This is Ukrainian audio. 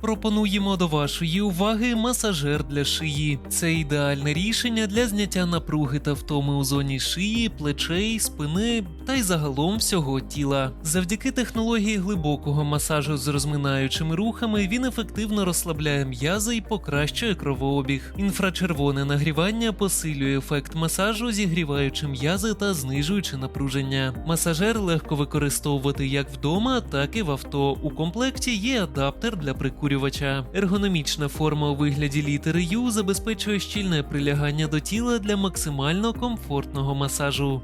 Пропонуємо до вашої уваги масажер для шиї. Це ідеальне рішення для зняття напруги та втоми у зоні шиї, плечей, спини та й загалом всього тіла. Завдяки технології глибокого масажу з розминаючими рухами він ефективно розслабляє м'язи і покращує кровообіг. Інфрачервоне нагрівання посилює ефект масажу, зігріваючи м'язи та знижуючи напруження. Масажер легко використовувати як вдома, так і в авто. У комплекті є адаптер для прикурювача. Ергономічна форма у вигляді літери U забезпечує щільне прилягання до тіла для максимально комфортного масажу.